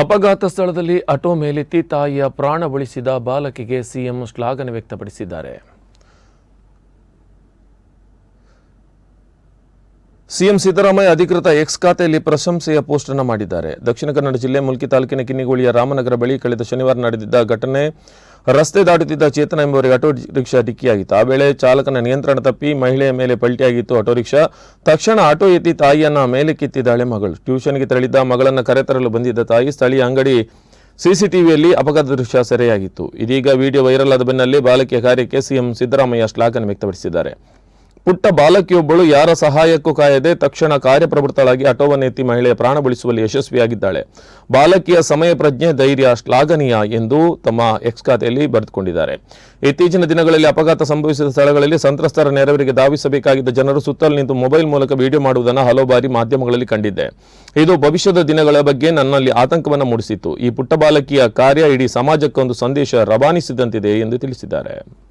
ಅಪಘಾತ ಸ್ಥಳದಲ್ಲಿ ಆಟೋ ಮೇಲೆತ್ತಿ ತಾಯಿಯ ಪ್ರಾಣ ಉಳಿಸಿದ ಬಾಲಕಿಗೆ ಸಿಎಂ ಶ್ಲಾಘನೆ ವ್ಯಕ್ತಪಡಿಸಿದ್ದಾರೆ. ಸಿಎಂ ಸಿದ್ದರಾಮಯ್ಯ ಅಧಿಕೃತ ಎಕ್ಸ್ ಖಾತೆಯಲ್ಲಿ ಪ್ರಶಂಸೆಯ ಪೋಸ್ಟ್ ಅನ್ನು ಮಾಡಿದ್ದಾರೆ. ದಕ್ಷಿಣ ಕನ್ನಡ ಜಿಲ್ಲೆ ಮುಲ್ಕಿ ತಾಲೂಕಿನ ಕಿನ್ನಿಗೋಳಿಯ ರಾಮನಗರ ಬಳಿ ಕಳೆದ ಶನಿವಾರ ನಡೆದಿದ್ದ ಘಟನೆ ರಸ್ತೆ ದಾಟುತ್ತಿದ್ದ ಚೇತನ ಎಂಬುವರಿಗೆ ಆಟೋ ರಿಕ್ಷಾ ಡಿಕ್ಕಿಯಾಗಿತ್ತು. ಆ ವೇಳೆ ಚಾಲಕನ ನಿಯಂತ್ರಣ ತಪ್ಪಿ ಮಹಿಳೆಯ ಮೇಲೆ ಪಲ್ಟಿಯಾಗಿತ್ತು ಆಟೋ ರಿಕ್ಷಾ. ತಕ್ಷಣ ಆಟೋ ಎತ್ತಿ ತಾಯಿಯನ್ನ ಮೇಲೆ ಕಿತ್ತಿದ್ದಾಳೆ ಮಗಳು. ಟ್ಯೂಷನ್ಗೆ ತೆರಳಿದ್ದ ಮಗಳನ್ನ ಕರೆತರಲು ಬಂದಿದ್ದ ತಾಯಿ ಸ್ಥಳೀಯ ಅಂಗಡಿ ಸಿಸಿಟಿವಿಯಲ್ಲಿ ಅಪಘಾತ ದೃಶ್ಯ ಸೆರೆಯಾಗಿತ್ತು. ಇದೀಗ ವಿಡಿಯೋ ವೈರಲ್ ಆದ ಬೆನ್ನಲ್ಲೇ ಬಾಲಕಿಯ ಕಾರ್ಯಕ್ಕೆ ಸಿಎಂ ಸಿದ್ದರಾಮಯ್ಯ ಶ್ಲಾಘನೆ ವ್ಯಕ್ತಪಡಿಸಿದ್ದಾರೆ. ಪುಟ್ಟ ಬಾಲಕಿಯೊಬ್ಬಳು ಯಾರ ಸಹಾಯಕ್ಕೂ ಕಾಯದೆ ತಕ್ಷಣ ಕಾರ್ಯಪ್ರವೃತ್ತಳಾಗಿ ಆಟೋವನ್ನು ಎತ್ತಿ ಮಹಿಳೆಯ ಪ್ರಾಣ ಉಳಿಸುವಲ್ಲಿ ಯಶಸ್ವಿಯಾಗಿದ್ದಾಳೆ. ಬಾಲಕಿಯ ಸಮಯ ಪ್ರಜ್ಞೆ, ಧೈರ್ಯ ಶ್ಲಾಘನೀಯ ಎಂದು ತಮ್ಮ ಎಕ್ಸ್ ಖಾತೆಯಲ್ಲಿ ಬರೆದುಕೊಂಡಿದ್ದಾರೆ. ಇತ್ತೀಚಿನ ದಿನಗಳಲ್ಲಿ ಅಪಘಾತ ಸಂಭವಿಸಿದ ಸ್ಥಳಗಳಲ್ಲಿ ಸಂತ್ರಸ್ತರ ನೆರವರಿಗೆ ಧಾವಿಸಬೇಕಾಗಿದ್ದ ಜನರು ಸುತ್ತಲೂ ನಿಂತು ಮೊಬೈಲ್ ಮೂಲಕ ವಿಡಿಯೋ ಮಾಡುವುದನ್ನು ಹಲವು ಬಾರಿ ಮಾಧ್ಯಮಗಳಲ್ಲಿ ಕಂಡಿದ್ದೆ. ಇದು ಭವಿಷ್ಯದ ದಿನಗಳ ಬಗ್ಗೆ ನನ್ನಲ್ಲಿ ಆತಂಕವನ್ನು ಮೂಡಿಸಿತ್ತು. ಈ ಪುಟ್ಟ ಬಾಲಕಿಯ ಕಾರ್ಯ ಇಡೀ ಸಮಾಜಕ್ಕೊಂದು ಸಂದೇಶ ರವಾನಿಸಿದಂತಿದೆ ಎಂದು ತಿಳಿಸಿದ್ದಾರೆ.